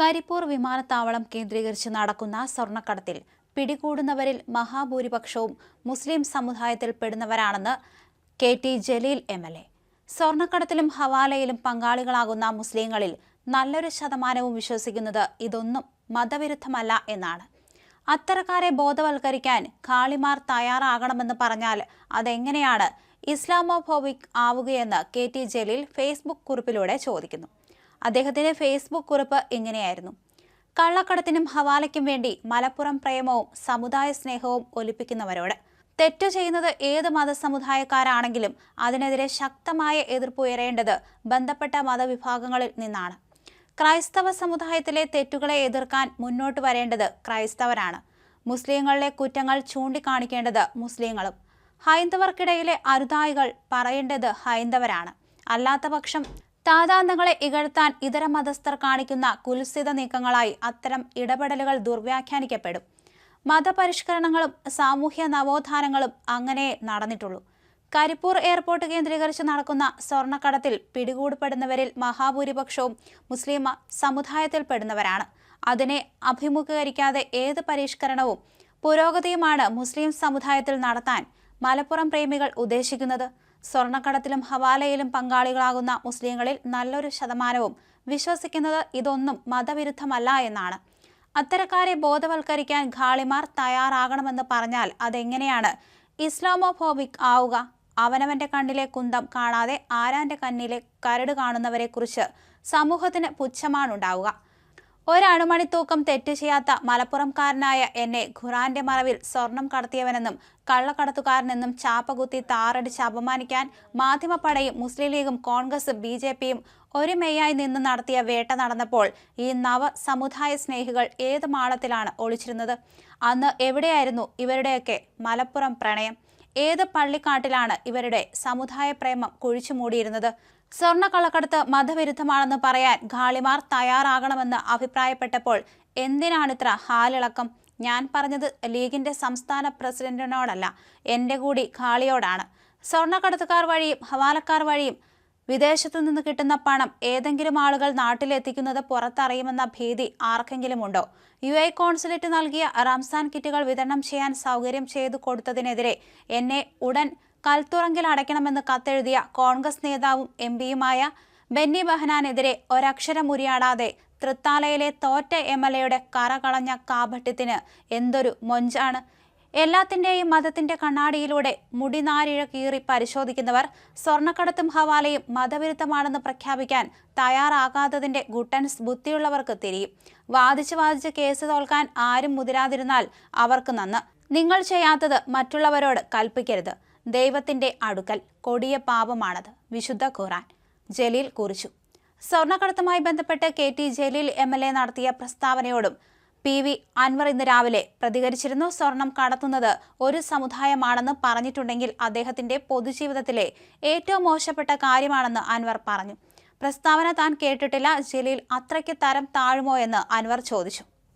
കരിപ്പൂർ വിമാനത്താവളം കേന്ദ്രീകരിച്ച് നടക്കുന്ന സ്വർണക്കടത്തിൽ പിടികൂടുന്നവരിൽ മഹാഭൂരിപക്ഷവും മുസ്ലിം സമുദായത്തിൽപ്പെടുന്നവരാണെന്ന് K T Jaleel M L A. സ്വർണക്കടത്തിലും ഹവാലയിലും പങ്കാളികളാകുന്ന മുസ്ലിങ്ങളിൽ നല്ലൊരു ശതമാനവും വിശ്വസിക്കുന്നത് ഇതൊന്നും മതവിരുദ്ധമല്ല എന്നാണ്. അത്തരക്കാരെ ബോധവൽക്കരിക്കാൻ കാളിമാർ തയ്യാറാകണമെന്ന് പറഞ്ഞാൽ അതെങ്ങനെയാണ് ഇസ്ലാമോഫോബിക് ആവുകയെന്ന് കെ ടി ജലീൽ ഫേസ്ബുക്ക് കുറിപ്പിലൂടെ ചോദിക്കുന്നു. അദ്ദേഹത്തിന്റെ ഫേസ്ബുക്ക് കുറിപ്പ് ഇങ്ങനെയായിരുന്നു. കള്ളക്കടത്തിനും ഹവാലയ്ക്കും വേണ്ടി മലപ്പുറം പ്രേമവും സമുദായ സ്നേഹവും ഒലിപ്പിക്കുന്നവരോട്. തെറ്റു ചെയ്യുന്നത് ഏത് മതസമുദായക്കാരാണെങ്കിലും അതിനെതിരെ ശക്തമായ എതിർപ്പ് ഉയരേണ്ടത് ബന്ധപ്പെട്ട മതവിഭാഗങ്ങളിൽ നിന്നാണ്. ക്രൈസ്തവ സമുദായത്തിലെ തെറ്റുകളെ എതിർക്കാൻ മുന്നോട്ട് വരേണ്ടത് ക്രൈസ്തവരാണ്. മുസ്ലിങ്ങളിലെ കുറ്റങ്ങൾ ചൂണ്ടിക്കാണിക്കേണ്ടത് മുസ്ലിങ്ങളും. ഹൈന്ദവർക്കിടയിലെ അരുതായികൾ പറയേണ്ടത് ഹൈന്ദവരാണ്. അല്ലാത്തപക്ഷം താതാന്തങ്ങളെ ഇകഴ്ത്താൻ ഇതര മതസ്ഥർ കാണിക്കുന്ന കുൽസിത നീക്കങ്ങളായി അത്തരം ഇടപെടലുകൾ ദുർവ്യാഖ്യാനിക്കപ്പെടും. മതപരിഷ്കരണങ്ങളും സാമൂഹ്യ നവോത്ഥാനങ്ങളും അങ്ങനെ നടന്നിട്ടുള്ളൂ. കരിപ്പൂർ എയർപോർട്ട് കേന്ദ്രീകരിച്ച് നടക്കുന്ന സ്വർണക്കടത്തിൽ പിടികൂടപ്പെടുന്നവരിൽ മഹാഭൂരിപക്ഷവും മുസ്ലിം സമുദായത്തിൽപ്പെടുന്നവരാണ്. അതിനെ അഭിമുഖീകരിക്കാതെ ഏത് പരിഷ്കരണവും പുരോഗതിയുമാണ് മുസ്ലിം സമുദായത്തിൽ നടത്താൻ മലപ്പുറം പ്രേമികൾ ഉദ്ദേശിക്കുന്നത്? സ്വർണക്കടത്തിലും ഹവാലയിലും പങ്കാളികളാകുന്ന മുസ്ലിങ്ങളിൽ നല്ലൊരു ശതമാനവും. വിശ്വസിക്കുന്നത് ഇതൊന്നും മതവിരുദ്ധമല്ല എന്നാണ്. അത്തരക്കാരെ ബോധവൽക്കരിക്കാൻ ഖാളിമാർ തയ്യാറാകണമെന്ന് പറഞ്ഞാൽ അതെങ്ങനെയാണ്? ഇസ്ലാമോഫോബിക് ആവുക. അവനവന്റെ കണ്ണിലെ കുന്തം കാണാതെ ആരാന്റെ കണ്ണിലെ കരട് കാണുന്നവരെക്കുറിച്ച് സമൂഹത്തിന് പുച്ഛമാണുണ്ടാവുക. ഒരണുമണി തൂക്കം തെറ്റ് ചെയ്യാത്ത മലപ്പുറംകാരനായ എന്നെ ഖുറാന്റെ മറവിൽ സ്വർണം കടത്തിയവനെന്നും കള്ളക്കടത്തുകാരനെന്നും ചാപ്പകുത്തി താറടിച്ച് അപമാനിക്കാൻ മാധ്യമപ്പടയും മുസ്ലിം ലീഗും കോൺഗ്രസും ബി ജെ പിയും ഒരുമയായി നിന്ന് നടത്തിയ വേട്ട നടന്നപ്പോൾ ഈ നവ സമുദായ സ്നേഹികൾ ഏത് മാളത്തിലാണ് ഒളിച്ചിരുന്നത്? അന്ന് എവിടെയായിരുന്നു ഇവരുടെയൊക്കെ മലപ്പുറം പ്രണയം? ഏത് പള്ളിക്കാട്ടിലാണ് ഇവരുടെ സമുദായ പ്രേമം കുഴിച്ചു മൂടിയിരുന്നത്? സ്വർണക്കള്ളക്കടത്ത് മതവിരുദ്ധമാണെന്ന് പറയാൻ ഖാളിമാർ തയ്യാറാകണമെന്ന് അഭിപ്രായപ്പെട്ടപ്പോൾ എന്തിനാണിത്ര ഹാലിളക്കം? ഞാൻ പറഞ്ഞത് ലീഗിന്റെ സംസ്ഥാന പ്രസിഡന്റിനോടല്ല എന്റെ കൂടി ഖാളിയോടാണ്. സ്വർണക്കടത്തുകാർ വഴിയും ഹവാലക്കാർ വഴിയും വിദേശത്തു നിന്ന് കിട്ടുന്ന പണം ഏതെങ്കിലും ആളുകൾ നാട്ടിലെത്തിക്കുന്നത് പുറത്തറിയുമെന്ന ഭീതി ആർക്കെങ്കിലും ഉണ്ടോ യു എ കോൺസുലേറ്റ് നൽകിയ റംസാൻ കിറ്റുകൾ വിതരണം ചെയ്യാൻ സൗകര്യം ചെയ്തു കൊടുത്തതിനെതിരെ എന്നെ ഉടൻ കൽത്തുറങ്കിൽ അടയ്ക്കണമെന്ന് കത്തെഴുതിയ കോൺഗ്രസ് നേതാവും എം പിയുമായ ബെന്നി ബെഹനാനെതിരെ ഒരക്ഷരം ഉരിയാടാതെ തൃത്താലയിലെ തോറ്റ എം എൽ എയുടെ കറകളഞ്ഞ കാപട്യത്തിന് എന്തൊരു മൊഞ്ചാണ്. എല്ലാത്തിന്റെയും മതത്തിന്റെ കണ്ണാടിയിലൂടെ മുടിനാരിഴ കീറി പരിശോധിക്കുന്നവർ സ്വർണക്കടത്തും ഹവാലയും മതവിരുദ്ധമാണെന്ന് പ്രഖ്യാപിക്കാൻ തയ്യാറാകാത്തതിന്റെ ഗുട്ടൻസ് ബുദ്ധിയുള്ളവർക്ക് തിരിയും. വാദിച്ച് വാദിച്ച് കേസ് തോൽക്കാൻ ആരും മുതിരാതിരുന്നാൽ അവർക്ക് നന്ന്. നിങ്ങൾ ചെയ്യാത്തത് മറ്റുള്ളവരോട് കൽപ്പിക്കരുത്. ദൈവത്തിന്റെ അടുക്കൽ കൊടിയ പാപമാണത് വിശുദ്ധ ഖുറാൻ ജലീൽ കുറിച്ചു. സ്വർണക്കടത്തുമായി ബന്ധപ്പെട്ട് K T Jaleel M L A നടത്തിയ പ്രസ്താവനയോടും പി വി അൻവർ ഇന്ന് രാവിലെ പ്രതികരിച്ചിരുന്നു സ്വർണം കടത്തുന്നത് ഒരു സമുദായമാണെന്ന് പറഞ്ഞിട്ടുണ്ടെങ്കിൽ അദ്ദേഹത്തിന്റെ പൊതുജീവിതത്തിലെ ഏറ്റവും മോശപ്പെട്ട കാര്യമാണെന്ന് അൻവർ പറഞ്ഞു. പ്രസ്താവന താൻ കേട്ടിട്ടില്ല ജലീൽ അത്രയ്ക്ക് തരം താഴുമോ എന്ന് അൻവർ ചോദിച്ചു.